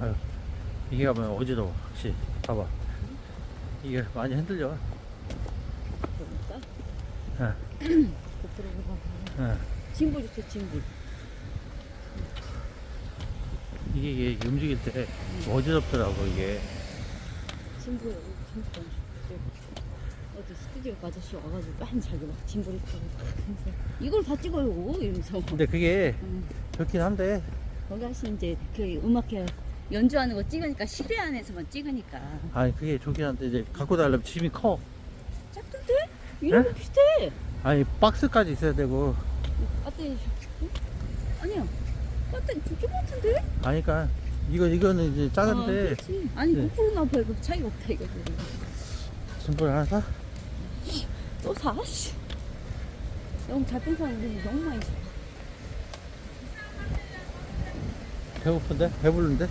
아유, 이게 가면 어지러워. 씨, 봐봐. 이게 많이 흔들려. 예, 예. 진보 좋죠, 진보. 이게, 이게 움직일 때 어지럽더라고, 이게. 진보, 진보. 어디 스튜디오 아저씨 와가지고 빤 자기 막 진보를 타고 이걸 다 찍어요 이러면서 근데 그게 응. 좋긴 한데, 거기 하신 이제 그 음악회 연주하는 거 찍으니까 실외 안에서만 찍으니까 아니, 그게 한데, 이제 갖고 다니려면 짐이 커. 작던데? 이런 거 비슷해 아니, 박스까지 있어야 되고. 응? 아니야 배터리 저쪽 같은데? 아니까, 이거, 이거는 이제 아, 작은데, 그렇지. 아니 네. 나봐 이거 차이가 없다 이거 짐볼 하나 사? 또 사? 씨. 너무 잘뺀 사람이 너무 많이 사 배고픈데? 배부른데?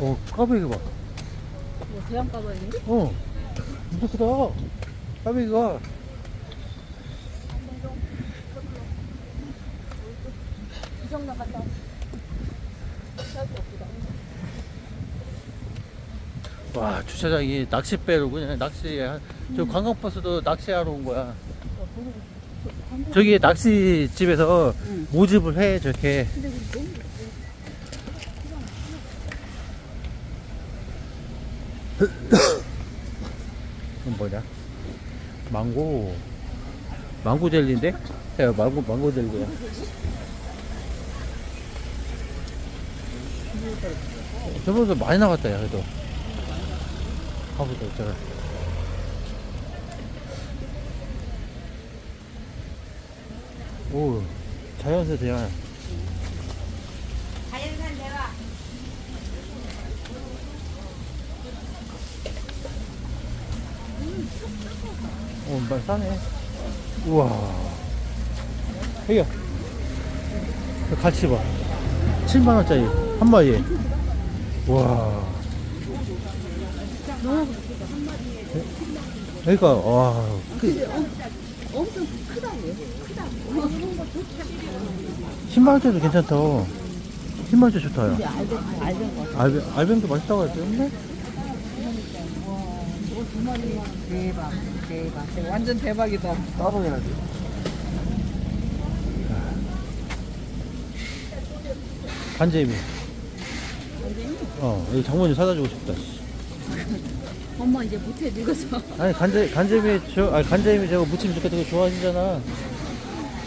어, 까베기 봐. 뭐 대형 가방인데? 어, 진짜 크다. 까베기가. 이성남 갔다 와, 주차장이 낚싯배로군요. 낚시, 저 관광버스도 낚시하러 온 거야. 저기 낚시집에서 응. 모집을 해, 저렇게. 근데 우리 너무 이건 뭐냐? 망고. 망고 젤리인데? 야, 망고, 망고 젤리야. 저번에 많이 나갔다, 야, 그래도. 가보자, 있잖아. 오, 자연새 대야. 자연산 대화 어, 말 싸네. 우와. 여기야. 저 갈치 봐. 7만원짜리. 한 마리에. 와. 그러니까, 와. 그, 엄청 크다고요 크다고 10만원짜리도 괜찮다. 10만원짜리 좋다, 야. 알뱅 알뱅 거 알뱅, 알뱅도 맛있다고 했는데? 대박, 대박. 완전 대박이다. 따로 해야지. 간재미. 어, 여기 장모님 사다 주고 싶다. 씨. 엄마 이제 못해 늙어서 아니 간재 간재미 저 아니 간재미 저거 무침 좋겠다 거 좋아하시잖아.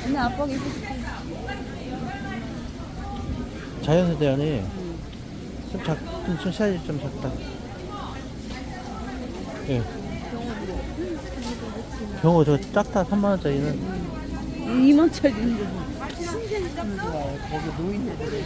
옛날 아빠가 입고 싶어 자연스대 안에 좀 작, 좀, 좀 사이즈 좀 작다. 예. 병어 저 작다 3만 원짜리는 2만짜리 있는데 좋아요. 거기 노인네들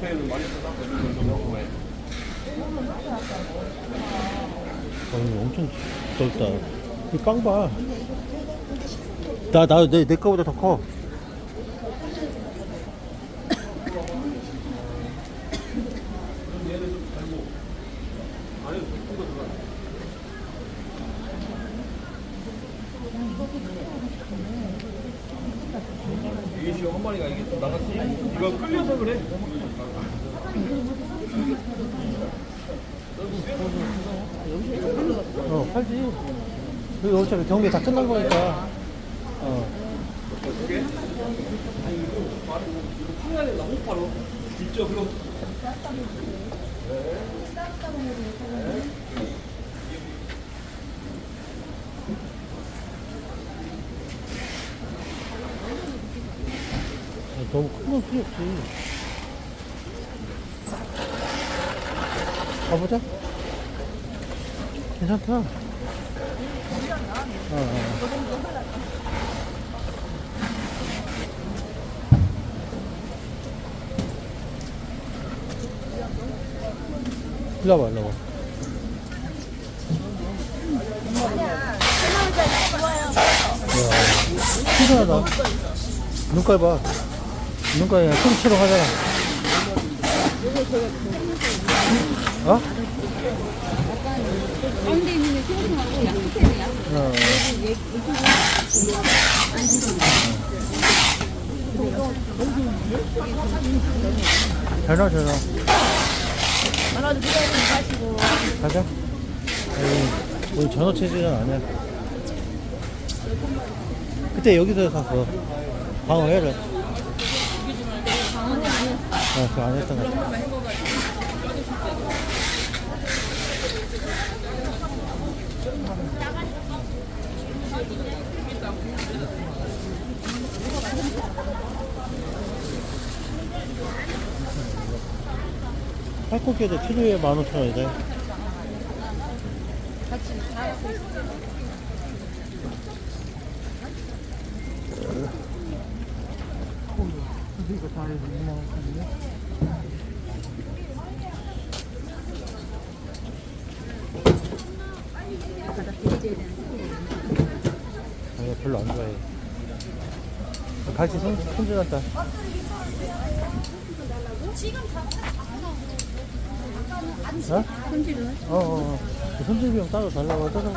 죠. 어, 엄청 넓다. 이빵 봐. 나, 나, 내, 내 거보다 더 커. 지금 한 마리가 이게 좀 나갔지? 이거 끌려서 그래. 어, 팔지. 여기 어차피 경기 다 끝난 거니까. 어. 풍안에 너무 팔어. 직접으로. 너 그건 필요 없지. 가보자. 괜찮다. 어, 어. 일로 와봐, 일로 와봐. 피곤하다. 눈깔 봐. 눈깔이 그냥 춤추렁 하잖아. 어? 가운데 있는 게. 가자. 에이, 우리 전어 체질은 아니야. 그때 여기서 샀어. 방어회를. 아, 그안 했던 거 같아. 팔꿈치도 키로에 15,000원이다. 이거 다 해서 2만 원짜리네. 아니, 별로 안 좋아해. 갈치 손, 손질한다. 어? 손질은? 어, 어, 어. 그 손질 비용 따로 달라고 하더라고.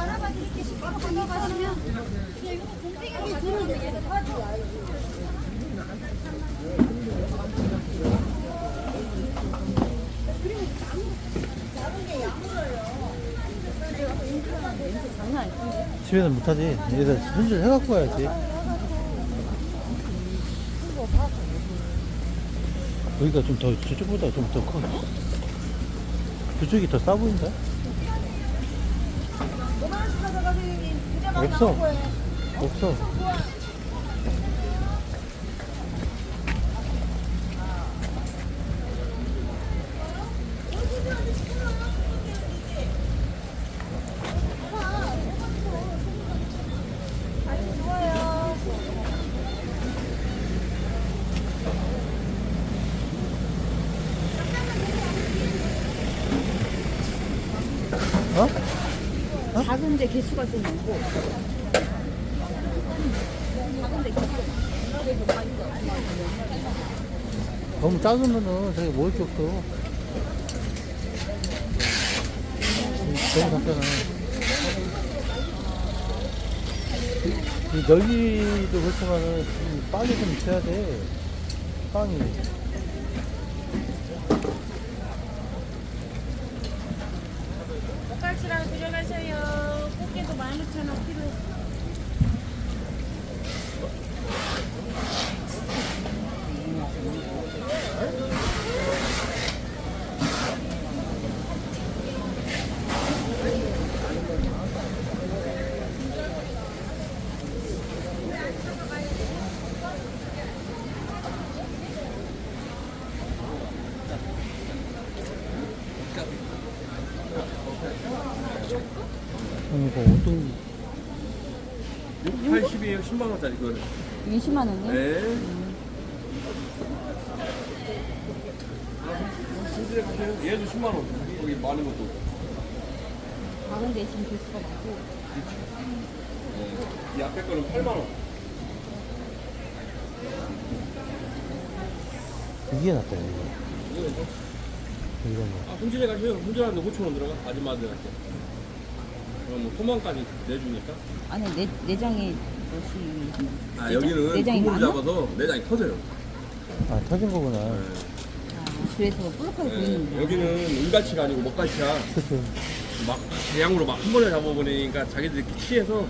아니지. 집에는 못하지. 여기서 손질 해갖고 와야지. 여기가 좀 더, 저쪽보다 좀 더 커. 저쪽이 더 싸 보인다? 없어. 없어. 개수가 좀 많고. 작은데 개수가 너무 작으면은 되게 먹을 게 없어. 너무 작잖아. 이 넓이도 그렇지만은 이 빵이 좀 있어야 돼. 빵이. 꽃갈치랑 들어가세요. 꽃게도 15,000원 키로. 음, 어떤 80이에요 10만 원짜리 그거는 20만 원이요? 네 얘도 10만 원 거기 많은 것도 작은데 지금 개수가 많고. 네. 이 앞에 거는 8만 원 이게 낫다 이거. 이거 뭐. 아, 손질해 가시면 손질하는데 5천 원 들어가 아줌마들한테 그럼 뭐 소만까지 내주니까 안에 내, 내장에 몇이. 아 여기는 내장이 많아? 잡아서 내장이 터져요 아 터진 거구나. 네. 아, 그래서 볼록하게 네. 보이는구나. 여기는 은갈치가 아니고 먹갈치야. 막 대량으로 막 한 번에 잡아버리니까 자기들이 취해서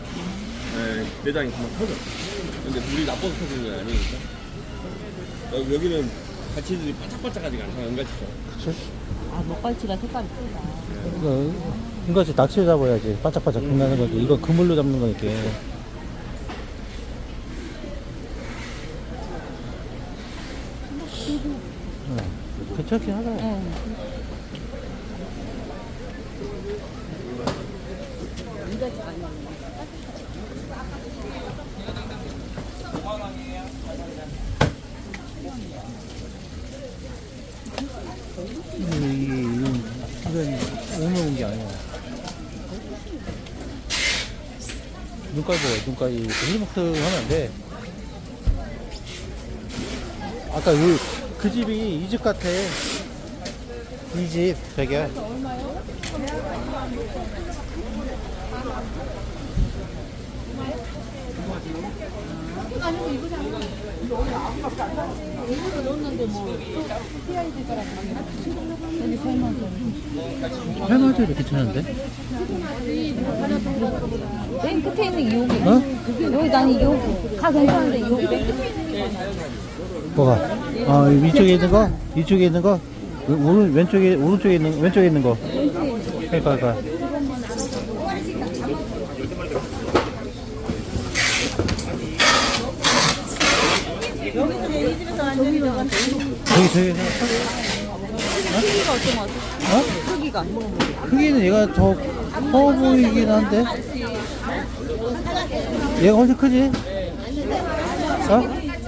네, 내장이 그만 터져. 근데 물이 나빠서 터지는 게 아니니까. 여- 여기는 갈치들이 바짝바짝하지가 않아, 은갈치처럼. 그치. 아, 먹갈치가 색깔이 크다. 이거 이것이 낚시를 잡아야지 반짝반짝 빛나는 거지 이거 그물로 잡는 거니까 응. 괜찮긴 하다 음, 이건 오늘 온 게 아니야 눈깔 보고, 눈깔, 이렇게 힐복트 하면 안 돼. 아까 그, 그 집이 이 집 같아. 이 집, 되게. 할머니도 괜찮은데? 맨 끝에 있는 여기. 어? 여기 나는 여기. 다 괜찮은데 여기 맨 끝에 있는 뭐가? 아, 위쪽에 있는 거? 이쪽에 있는 거? 왼- 오른, 왼쪽에, 오른쪽에 있는, 왼쪽에 있는 거. 그러니까, 그러니까. 저기, 저기 거 같아? 어? 크기가. 크기는 얘가 더 커 보이긴 한데. 얘가 훨씬 크지? 어?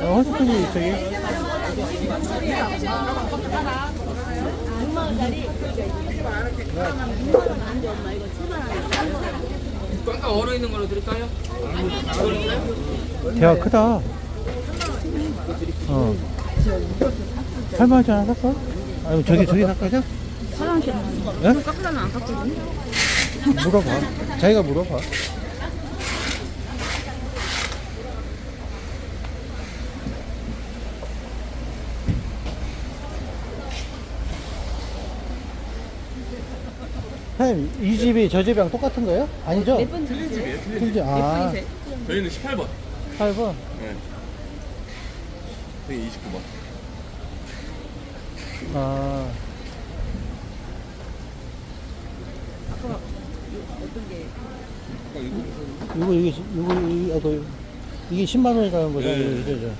어, 훨씬 크지, 저기. 꽝꽝 얼어 있는 걸로 드릴까요? 대화 크다. 어. 할머니 하나 살까? 아니, 저기, 저기 살까죠? 화장실. 예? 깎으려면 안 깎거든. 물어봐. 자기가 물어봐. 사장님, 이 집이 저 집이랑 똑같은 거예요? 아니죠? 몇 번 틀린 집이에요 틀린 집 틀리지. 아, 저희는 18번 8번. 네. 저희 29번 아, 이거, 이게, 이거, 이게, 아, 그, 이게 10만 원이라는 거죠? 네. 이거, 그죠?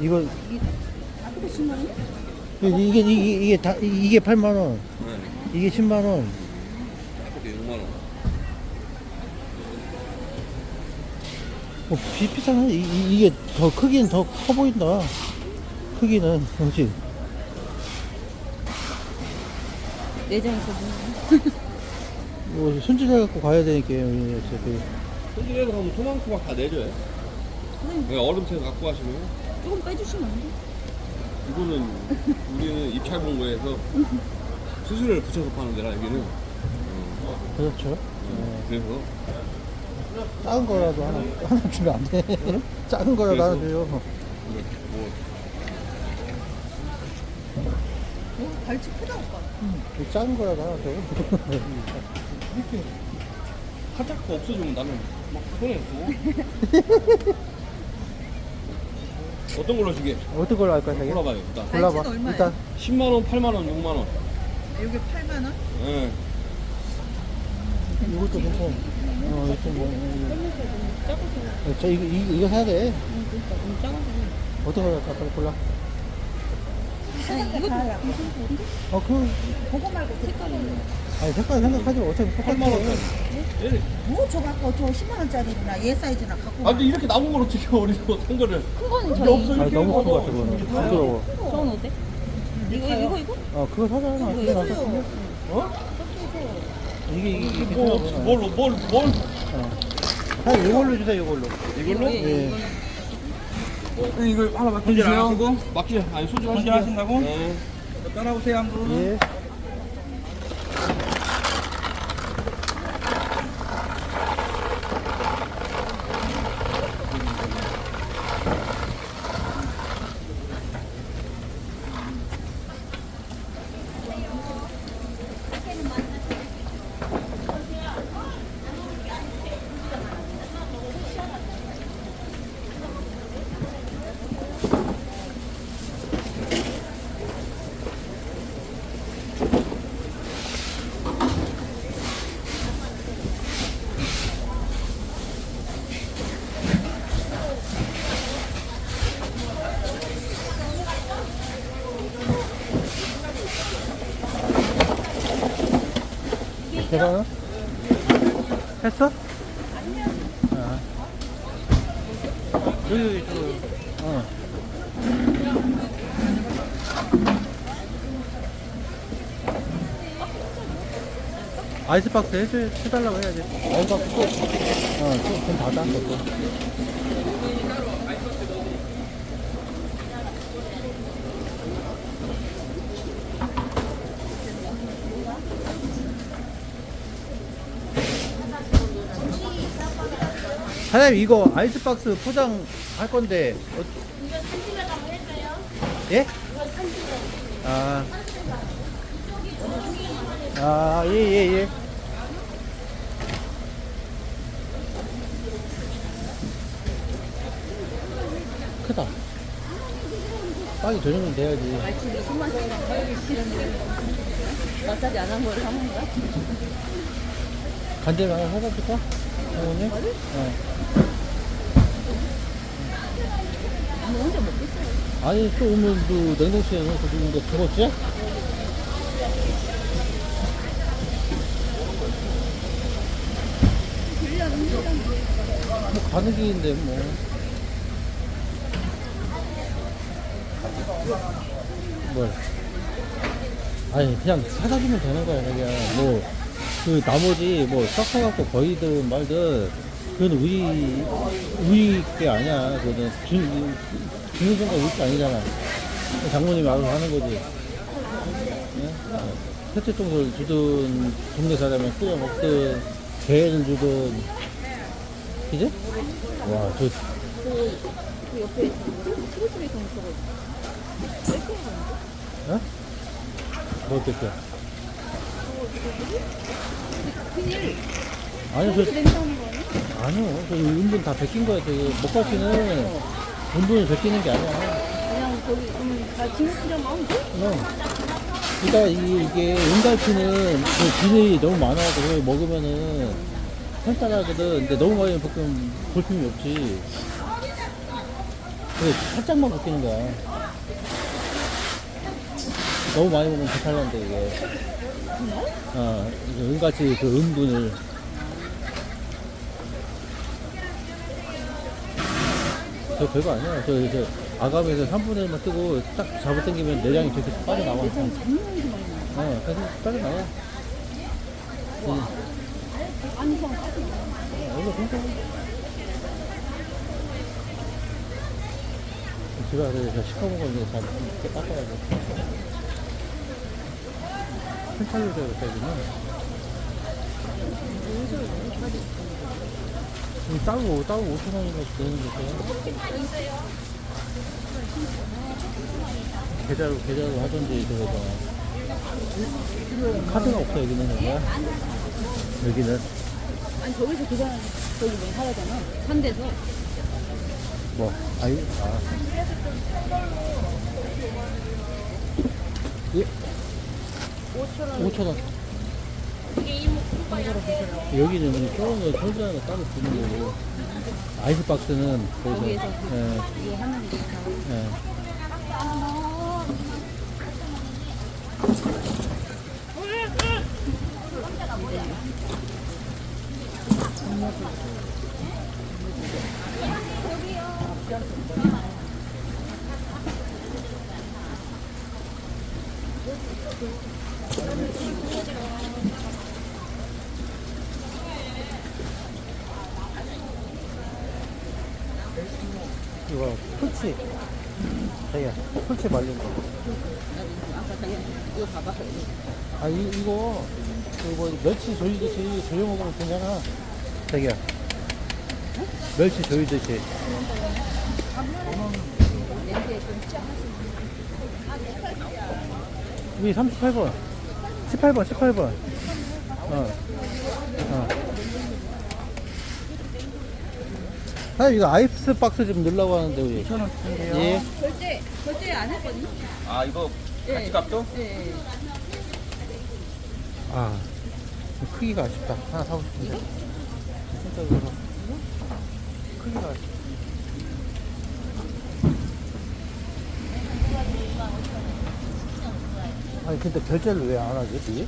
이거. 이게, 이게, 이게, 다, 이게 8만 원. 네. 이게 10만 원. 이렇게 6만 원 어, 비슷하네. 이, 이- 이게 더 크기는 더 커 보인다. 크기는, 그렇지. 내장에서 보면. 뭐, 손질해 갖고 가야 되니까, 우리 어차피. 손질해서 가면 토마토 막 다 내줘요 그냥 얼음채서 갖고 가시면 조금 빼주시면 안 돼? 이거는 우리는 입찰본고에서 수수료를 붙여서 파는 데라 여기는 그렇죠. 어, 그래서 작은 거라도 하나, 하나 주면 안 돼. 작은 거라도 하나 줘요. 뭐 발치 크다 오빠. 작은 거라도 하나 줘. 하자가 없어지면 나는 막줘 어떤 걸로 주게? 어떤 걸로 할까요, 자기? 골라봐요 일단 골라봐. 얼마예요? 일단, 10만원, 8만원, 6만원 여기 8만 원? 예. 이것도 괜찮아. 어, 이거 뭐. 어, 저, 이거, 이거, 이거 사야 돼. 어떤 걸 할까? 빨리 골라. 어, 그. 그거 말고 색깔이. 아니, 색깔 생각하지 마. 어차피 똑같아. 8만원짜리 뭐저 갖고 저 10만 원짜리구나. 얘 사이즈나 갖고. 아 근데 이렇게 남은 걸 어떻게 우리도 산 거를 큰 거는 근데 저희. 없어 아니, 이렇게 너무 큰 거. 같아, 그거는. 부끄러워. 저건 어때? 이거, 이거, 이거? 어, 그거 사자. 하나. 그게 낫다. 어? 이게, 이게, 이게 뭐, 괜찮아. 뭘로 뭘, 뭘 어. 한 이걸로 주세요, 이걸로. 이걸로? 예. 이 거 하나 맡겨주세요 맡기죠 아니 손질 손질 하신다고? 네. 따라오세요 한 분. 예. 계산은? 했어? 아니요. 여기 여기 저 어. 아이스박스 해줘, 해달라고 해야지. 아이스박스 또, 어, 또, 좀 닫아, 그 사장님, 이거 아이스박스 포장 할 건데, 어... 예? 아. 아, 예, 예, 예. 크다. 빵이 저 정도 돼야지. 마시는 거 가기 싫은데 마사지 안 한 거를 하는 거야? 간장 하나 사다 줄까? 어머니? 어. 너 혼자 먹겠어요? 아니, 또 오면 또 냉동실에 넣어서 주는 거 죽었지? 뭐 가는 길인데 뭐. 뭘? 아니 그냥 사다 주면 되는 거야 그냥 뭐 그 나머지 뭐 섞어갖고 거의든 말든 그건 우리 우리 게 아니야 그거는 주, 주는 순간 우리 게 아니잖아 장모님이 알아서 하는 거지 예? 어, 세트종을 주든 동네 사람이 끓여 먹든 개를 주든 그지? 와저 그 옆에 치고집에 있는 저거 어? 뭐 어떻게? 큰일 아니 그저 냉장하는 거 아니야? 아니요 저 은분 다 베낀 거야 저기 목갈치는 은분을 베끼는 게 아니야 그냥 거기 그러면 다 진흙이랑 마음 돼? 어. 그러니까 이, 이게 은갈치는 그 비늘이 너무 많아서 그걸 먹으면은 편찮하거든 근데 너무 많이 볶으면 볼품이 없지 그래 살짝만 벗기는 거야 너무 많이 먹으면 배탈 난데 이게 어 은갈치 그 은분을 저 별거 아니야 저, 저 아가미에서 3분의 1만 뜨고 딱 잡아당기면 내장이 저렇게 빠져나와 내장 장난이 많이 나. 어, 그래서 빠져나와 응. 안 이상 빠져. 원래 괜찮아. 집에 가서 저 시커먼 거 이제 잘 이렇게 닦아가지고. 펜탈로 줘야 되겠네. 음, 따로, 따로 5천원인가 되는 거죠. 계좌로, 계좌로 하던지, 저거가. 카드가 없어, 여기는, 여기가. 여기는. 아니 저기서 그냥 저기 뭐 하라잖아. 산 데서 뭐, 아이, 아. 예. 5,000원. 5,000원. 여기는 조금 철저하게 따로 주는 거고, 아이스박스는 거기서, 거기에서 예, 이게 하는 게 다. 예. 이거 풀치 자기야 풀치 말린 거 이거. 아, 이, 이거, 그 뭐, 멸치 조이듯이 조여 먹으면 괜찮아. 자기야. 멸치 조이듯이. 위 38번. 18번, 18번. 어. 어. 아, 이거 아이스 박스 좀 넣으려고 하는데, 우리. 2,000원 예. 결제 결제 안 했거든요. 아 이거 같이 값도? 네. 아, 크기가 아쉽다. 하나 사고 싶은데. 진짜 이거. 크기가 아쉽다. 아니, 근데 결제를 왜 안 하지, 그게?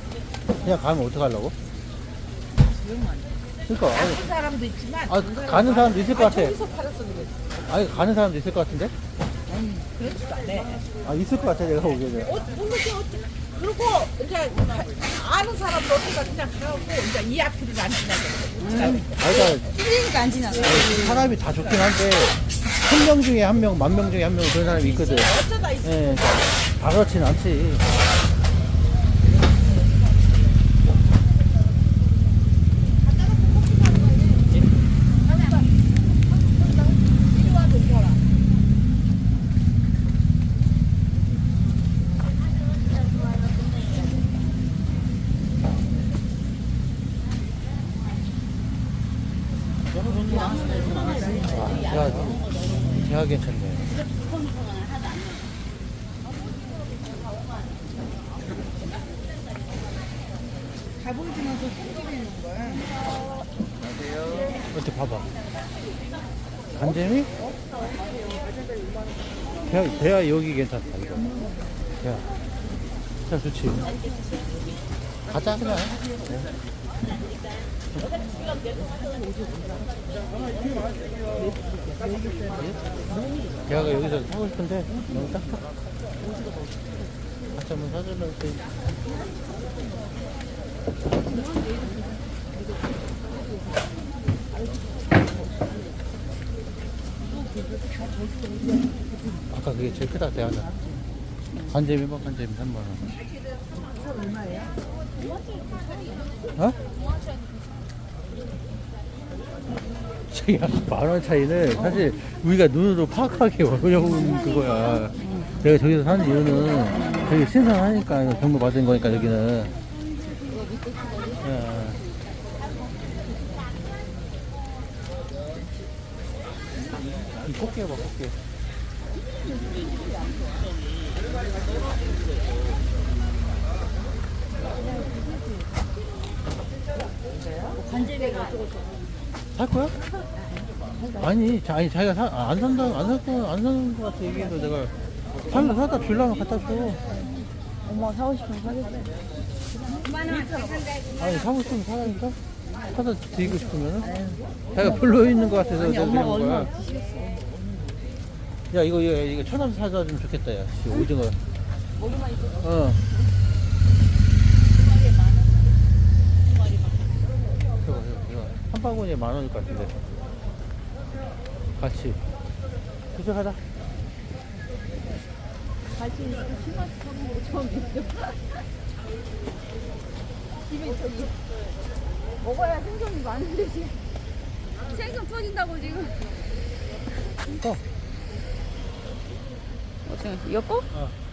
그냥 가면 어떡하려고? 비용만. 그러니까 아니, 그 사람도 있지만 아, 가는 사람도 있을 것 같아. 저기서 팔았어 그래. 아니 가는 사람도 있을 것 같은데? 아니 그렇지도 않네. 아 있을 것 같아 내가 보기에는. 어, 모르지 어찌. 그리고 이제 가- 아는 사람도 없으니까 그냥 가고 이제 이 앞길을 안 지나게. 아 그러니까 안 지나가. 사람이 다 좋긴 한데 천 명 중에 한 명, 만 명 중에 한 명 그런 사람이 있거든. 어쩌다 있어. 예, 그러니까 다 그렇진 않지. 아, 제가, 제가 괜찮네. 거야. 이렇게 봐봐. 간재미? 대야, 대야 여기 괜찮다, 이거. 대야. 자, 좋지. 가자, 그냥. 대야가 여기서 사고 싶은데 너무 딱딱. 같이 한번 사주면 돼. 아까 그게 제일 크다, 대야가. 간재미 봐, 간재미 3만원. 얼마예요? 어? 자기야 만원 차이는 사실 우리가 눈으로 파악하기 어려운 그거야. 내가 저기서 사는 이유는 되게 신선하니까 정보 받은 거니까 여기는. 야. 이 꽃게 봐 꽃게. 관제비가 어쩌고 저쩌고. 살 거야? 아니, 자, 아니 자기가 사, 아, 안 산다, 안살 거, 안 사는 거 같아 얘기해서 내가 살라 사다 줄라면 갖다 줘. 엄마가 사고 싶으면 사겠지. 아니 사고 싶으면 사라니까. 사다 드리고 싶으면은. 자기가 별로 있는 거 같아서 내가 그런 거야. 야 이거 이거 이거 천원 사다 주면 좋겠다 야. 이 오징어. 어. 이거, 이거, 이거. 한 바구니에 만 원일 것 같은데. 같이. 하자. 같이 거 처음 봤어. 집에 저기 먹어야 생선이 많은데 지금 생선 터진다고 지금. 또. 어떻게 거? 어.